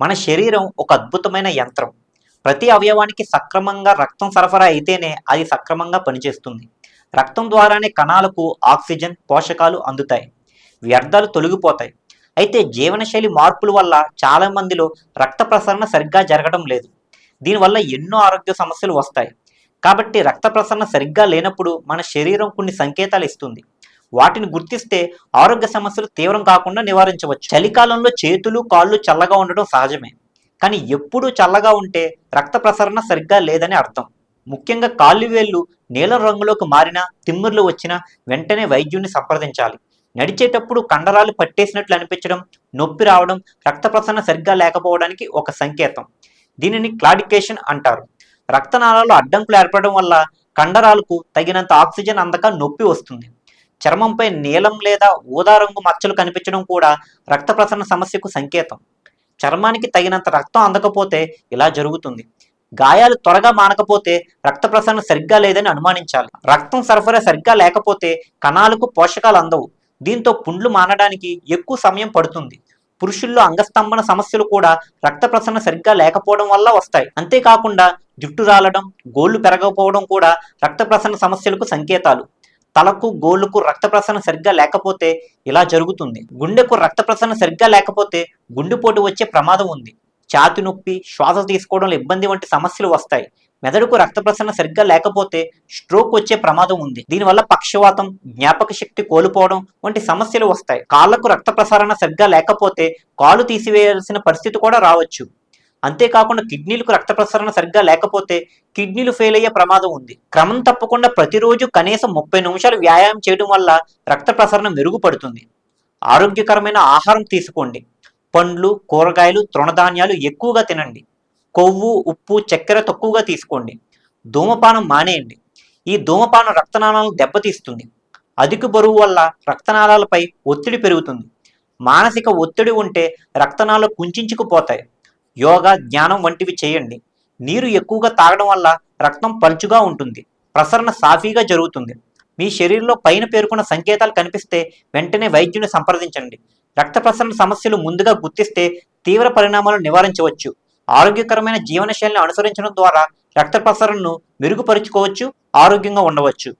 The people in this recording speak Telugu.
మన శరీరం ఒక అద్భుతమైన యంత్రం. ప్రతి అవయవానికి సక్రమంగా రక్తం సరఫరా అయితేనే అది సక్రమంగా పనిచేస్తుంది. రక్తం ద్వారానే కణాలకు ఆక్సిజన్ పోషకాలు అందుతాయి. వ్యర్థాలు తొలగిపోతాయి. అయితే జీవనశైలి మార్పుల వల్ల చాలా మందిలో రక్త ప్రసరణ సరిగ్గా జరగడం లేదు. దీనివల్ల ఎన్నో ఆరోగ్య సమస్యలు వస్తాయి. కాబట్టి రక్త ప్రసరణ సరిగ్గా లేనప్పుడు మన శరీరం కొన్ని సంకేతాలు ఇస్తుంది. వాటిని గుర్తిస్తే ఆరోగ్య సమస్యలు తీవ్రం కాకుండా నివారించవచ్చు. చలికాలంలో చేతులు కాళ్ళు చల్లగా ఉండడం సహజమే. కానీ ఎప్పుడూ చల్లగా ఉంటే రక్త ప్రసరణ సరిగ్గా లేదని అర్థం. ముఖ్యంగా కాళ్ళు వేళ్ళు నీలం రంగులోకి మారినా తిమ్మిర్లు వచ్చినా వెంటనే వైద్యుని సంప్రదించాలి. నడిచేటప్పుడు కండరాలు పట్టేసినట్లు అనిపించడం నొప్పి రావడం రక్త ప్రసరణ సరిగ్గా లేకపోవడానికి ఒక సంకేతం. దీనిని క్లాడికేషన్ అంటారు. రక్తనాళాలు అడ్డంకులు ఏర్పడడం వల్ల కండరాలకు తగినంత ఆక్సిజన్ అందక నొప్పి వస్తుంది. చర్మంపై నీలం లేదా ఊదా రంగు మచ్చలు కనిపించడం కూడా రక్త ప్రసరణ సమస్యకు సంకేతం. చర్మానికి తగినంత రక్తం అందకపోతే ఇలా జరుగుతుంది. గాయాలు త్వరగా మానకపోతే రక్త ప్రసరణ సరిగ్గా లేదని అనుమానించాలి. రక్తం సరఫరా సరిగ్గా లేకపోతే కణాలకు పోషకాలు అందవు. దీంతో పుండ్లు మానడానికి ఎక్కువ సమయం పడుతుంది. పురుషుల్లో అంగస్తంభన సమస్యలు కూడా రక్త ప్రసరణ సరిగ్గా లేకపోవడం వల్ల వస్తాయి. అంతేకాకుండా జుట్టు రాలడం గోళ్ళు పెరగకపోవడం కూడా రక్త ప్రసరణ సమస్యలకు సంకేతాలు. తలకు గోళ్ళకు రక్త ప్రసరణ సరిగ్గా లేకపోతే ఇలా జరుగుతుంది. గుండెకు రక్త ప్రసరణ సరిగ్గా లేకపోతే గుండెపోటు వచ్చే ప్రమాదం ఉంది. ఛాతి నొప్పి శ్వాస తీసుకోవడంలో ఇబ్బంది వంటి సమస్యలు వస్తాయి. మెదడుకు రక్త ప్రసరణ సరిగ్గా లేకపోతే స్ట్రోక్ వచ్చే ప్రమాదం ఉంది. దీనివల్ల పక్షవాతం జ్ఞాపక శక్తి కోల్పోవడం వంటి సమస్యలు వస్తాయి. కాళ్ళకు రక్త ప్రసరణ సరిగ్గా లేకపోతే కాలు తీసివేయాల్సిన పరిస్థితి కూడా రావచ్చు. అంతేకాకుండా కిడ్నీలకు రక్త ప్రసరణ సరిగ్గా లేకపోతే కిడ్నీలు ఫెయిల్ అయ్యే ప్రమాదం ఉంది. క్రమం తప్పకుండా ప్రతిరోజు కనీసం ముప్పై నిమిషాలు వ్యాయామం చేయడం వల్ల రక్త ప్రసరణ మెరుగుపడుతుంది. ఆరోగ్యకరమైన ఆహారం తీసుకోండి. పండ్లు కూరగాయలు తృణధాన్యాలు ఎక్కువగా తినండి. కొవ్వు ఉప్పు చక్కెర తక్కువగా తీసుకోండి. ధూమపానం మానేయండి. ఈ ధూమపానం రక్తనాళాలను దెబ్బతీస్తుంది. అధిక బరువు వల్ల రక్తనాళాలపై ఒత్తిడి పెరుగుతుంది. మానసిక ఒత్తిడి ఉంటే రక్తనాళాలు కుంచుకుపోతాయి. యోగా ధ్యానం వంటివి చేయండి. నీరు ఎక్కువగా తాగడం వల్ల రక్తం పలుచుగా ఉంటుంది. ప్రసరణ సాఫీగా జరుగుతుంది. మీ శరీరంలో పైన పేర్కొన్న సంకేతాలు కనిపిస్తే వెంటనే వైద్యుని సంప్రదించండి. రక్త ప్రసరణ సమస్యలు ముందుగా గుర్తిస్తే తీవ్ర పరిణామాలు నివారించవచ్చు. ఆరోగ్యకరమైన జీవనశైలిని అనుసరించడం ద్వారా రక్త ప్రసరణను మెరుగుపరుచుకోవచ్చు ఆరోగ్యంగా ఉండవచ్చు.